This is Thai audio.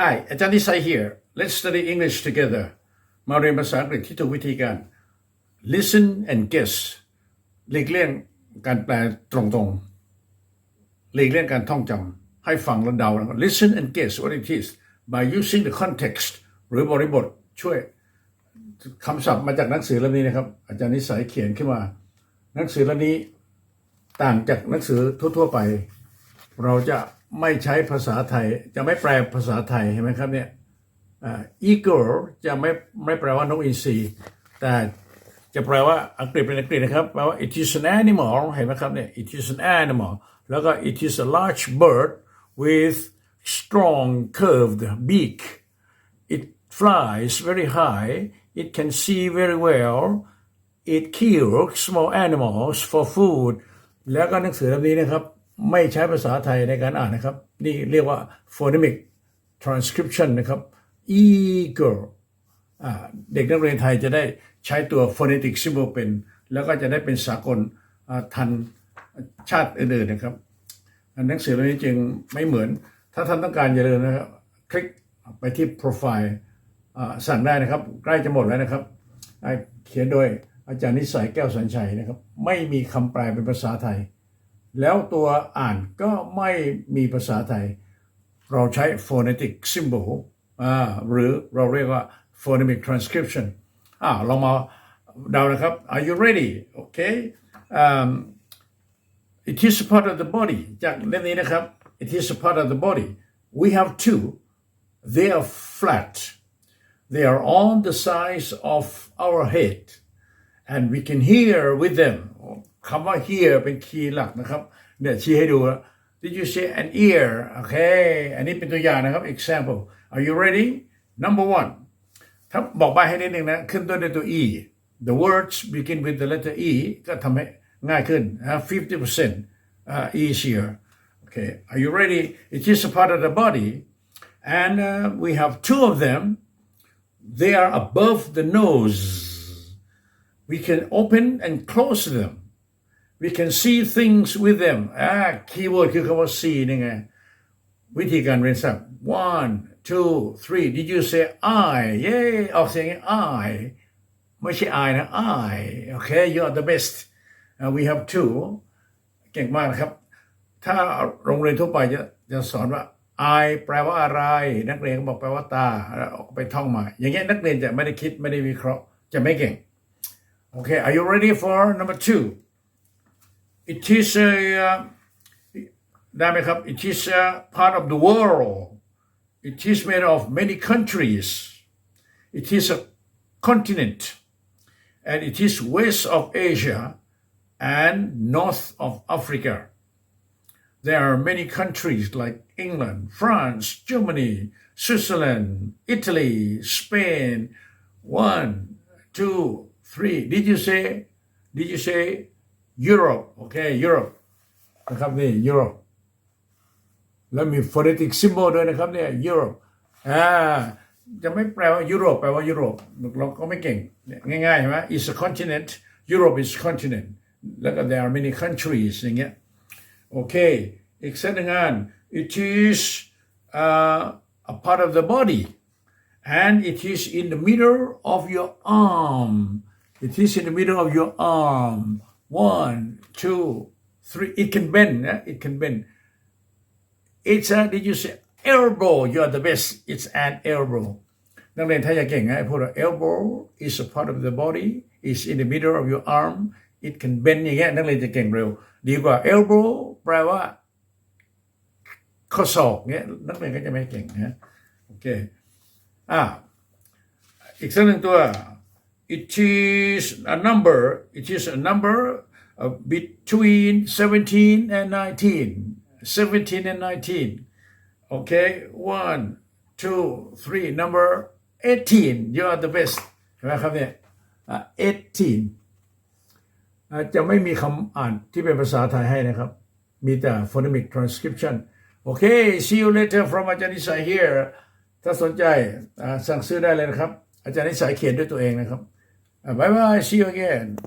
Hi อาจารย์นิสัย here let's study English together มาเรียนภาษาอังกฤษที่ถูกวิธีการ listen and guess หลีกเลี่ยงการแปลตรงๆหลีกเลี่ยงการท่องจำให้ฟังและเดา listen and guess what it is by using the context หรือบริบทช่วยคำศัพท์มาจากหนังสือเล่มนี้นะครับ อาจารย์นิสัยเขียนขึ้นมา หนังสือเล่มนี้ต่างจากหนังสือทั่วๆไป เราจะ ไม่ใช้ภาษาไทย จะไม่แปลภาษาไทยเห็นไหมครับเนี่ยอ่า eagle จะไม่ไม่แปลว่านกอินทรีแต่จะแปลว่าอังกฤษเป็นอังกฤษนะครับแปลว่า it is an animal เห็นไหมครับเนี่ย it is an animal แล้วก็ it is a large bird with strong curved beak it flies very high it can see very well it kills small animals for food แล้วก็หนังสือเล่มนี้นะครับ ไม่ใช้ภาษาไทยในการอ่านนะครับ นี่เรียกว่า phonemic transcription นะครับ eager เด็กนักเรียนไทยจะได้ใช้ตัว phonetic symbol เป็น แล้วก็จะได้เป็นสากลทันชาติอื่นๆนะครับหนังสือเล่มนี้จึงไม่เหมือน ถ้าท่านต้องการอย่าลืมนะครับ คลิกไปที่โปรไฟล์สั่งได้นะครับ ใกล้จะหมดแล้วนะครับ เขียนโดยอาจารย์นิสัยแก้วสัญชัยนะครับ ไม่มีคำแปลเป็นภาษาไทย แล้วตัวอ่านก็ไม่มีภาษาไทย เราใช้ phonetic symbol หรือเราเรียกว่า phonemic transcription อ่าลองมาเดานะครับ are you ready okay um, it is a part of the body จากเล่มนี้นะครับ it is a part of the body we have two they are flat they are on the size of our head and we can hear with them คำว่า hear เป็นคีย์หลักนะครับเนี่ยชี้ให้ดู did you say an ear โอเค อันนี้เป็นตัวอย่างนะครับ example are you ready number one ถ้าบอกใบให้นิดนึงนะ ขึ้นต้นด้วยตัว e the words begin with the letter e ก็ทำให้ง่ายขึ้นนะ50% uh, easier okay are you ready it is a part of the body and uh, we have two of them they are above the nose We can open and close them we can see things with them อ่า keyword คือคำว่า see นี่ไง วิธีการเรียนศัพท์ one two three did you say I เย้ออกเสียง I ไม่ใช่ I นะ I okay you are the best Uh, we have two เก่งมากนะครับ ถ้าโรงเรียนทั่วไปจะจะสอนว่า I แปลว่าอะไร นักเรียนก็บอกแปลว่าตาแล้วออกไปท่องมา อย่างเงี้ยนักเรียนจะไม่ได้คิดไม่ได้วิเคราะห์จะไม่เก่ง Okay are you ready for number two it is a uh, ได้ไหมครับ it is a part of the world it is made of many countries it is a continent and it is west of Asia and north of Africa there are many countries like England, France, Germany, Switzerland, Italy, Spain. One, two, three. Did you say? Did you say Europe? Okay, Europe. นะครับนี่ Europe แล้วมี phonetic symbol ด้วยนะครับเนี่ย Europe อ่าจะไม่แปลว่ายุโรปแปลว่ายุโรปเราก็ไม่เก่งเนี่ยง่ายๆใช่ไหม is a continent Europe is continent แล้วก็ there are many countries อย่างเงี้ย Okay, อีกเส้นหนึ่งอัน it is uh, a part of the body and it is in the middle of your arm. It is in the middle of your arm. One, two, three. It can bend. eh? It can bend. It's a, did you say elbow? You are the best. It's an elbow. นักเรียนไทยจะเก่งไงพูดว่า elbow is a part of the body is in the middle of your arm it can bend อย่างเงี้ยนักเรียนจะเก่งเร็ว ดีกว่า elbow แปลว่า ข้อศอกเงี้ยนักเรียนก็จะไม่เก่งนะโอเคอ่าอีกสักหนึ่งตัว it is a number it is a number uh, between 17 and 19 17 and 19 okay one two three number 18 you are the best เห็นไหมครับเนี่ย18อะจะไม่มีคำอ่านที่เป็นภาษาไทยให้นะครับ มีแต่ phonemic transcription โอเค see you later from อาจารย์นิสัย here ถ้าสนใจสั่งซื้อได้เลยนะครับ อาจารย์นิสัยเขียนด้วยตัวเองนะครับ Uh, bye bye see you again